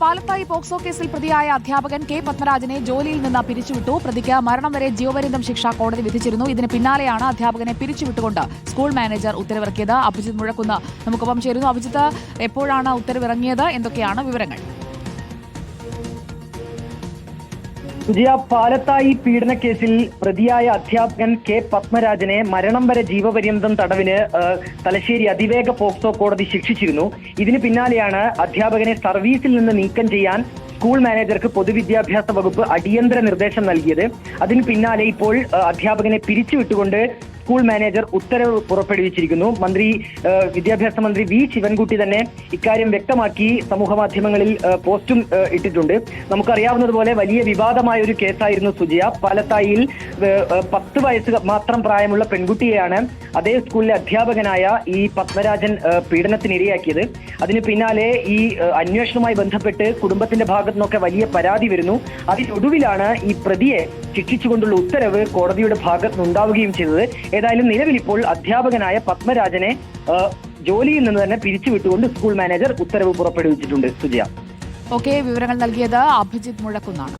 Palathayi POCSO കേസിൽ പ്രതിയായ അധ്യാപകൻ കെ പത്മരാജനെ ജോലിയിൽ നിന്ന് പിരിച്ചുവിട്ടു. പ്രതിക്ക് മരണം വരെ ജീവപര്യന്തം ശിക്ഷ കോടതി വിധിച്ചിരുന്നു. ഇതിന് പിന്നാലെയാണ് അധ്യാപകനെ പിരിച്ചുവിട്ടുകൊണ്ട് സ്കൂൾ മാനേജർ ഉത്തരവിറക്കിയത്. അഭിജിത്ത് മുഴക്കുന്ന് നമുക്കൊപ്പം ചേരുന്നു. അഭിജിത്ത് എപ്പോഴാണ് ഉത്തരവിറങ്ങിയത്? എന്തൊക്കെയാണ് വിവരങ്ങൾ? സുജിയ പാലത്തായി പീഡന കേസിൽ പ്രതിയായ അധ്യാപകൻ കെ പത്മരാജനെ മരണം വരെ ജീവപര്യന്തം തടവിന് തലശ്ശേരി അതിവേഗ പോക്സോ കോടതി ശിക്ഷിച്ചിരുന്നു. ഇതിന് പിന്നാലെയാണ് അധ്യാപകനെ സർവീസിൽ നിന്ന് നീക്കം ചെയ്യാൻ സ്കൂൾ മാനേജർക്ക് പൊതുവിദ്യാഭ്യാസ വകുപ്പ് അടിയന്തര നിർദ്ദേശം നൽകിയത്. അതിന് പിന്നാലെ ഇപ്പോൾ അധ്യാപകനെ പിരിച്ചുവിട്ടുകൊണ്ട് സ്കൂൾ മാനേജർ ഉത്തരവ് പുറപ്പെടുവിച്ചിരിക്കുന്നു. മന്ത്രി വിദ്യാഭ്യാസ മന്ത്രി വി ശിവൻകുട്ടി തന്നെ ഇക്കാര്യം വ്യക്തമാക്കി സമൂഹ മാധ്യമങ്ങളിൽ പോസ്റ്റും ഇട്ടിട്ടുണ്ട്. നമുക്കറിയാവുന്നതുപോലെ വലിയ വിവാദമായ ഒരു കേസായിരുന്നു സുജിയ. പാലത്തായിൽ പത്ത് വയസ്സ് മാത്രം പ്രായമുള്ള പെൺകുട്ടിയെയാണ് അതേ സ്കൂളിലെ അധ്യാപകനായ ഈ പത്മരാജൻ പീഡനത്തിനിരയാക്കിയത് അതിന് പിന്നാലെ ഈ അന്വേഷണവുമായി ബന്ധപ്പെട്ട് കുടുംബത്തിന്റെ ഭാഗത്തു നിന്നൊക്കെ വലിയ പരാതി വരുന്നു. അതിനൊടുവിലാണ് ഈ പ്രതിയെ ശിക്ഷിച്ചുകൊണ്ടുള്ള ഉത്തരവ് കോടതിയുടെ ഭാഗത്ത് നിന്നുണ്ടാവുകയും ചെയ്തത്. ഏതായാലും നിലവിൽ ഇപ്പോൾ അധ്യാപകനായ പത്മരാജനെ ജോലിയിൽ നിന്ന് തന്നെ പിരിച്ചുവിട്ടുകൊണ്ട് സ്കൂൾ മാനേജർ ഉത്തരവ് പുറപ്പെടുവിച്ചിട്ടുണ്ട്. സുജയ. ഓക്കെ വിവരങ്ങൾ നൽകിയത് അഭിജിത് മുഴക്കുന്നാണ്.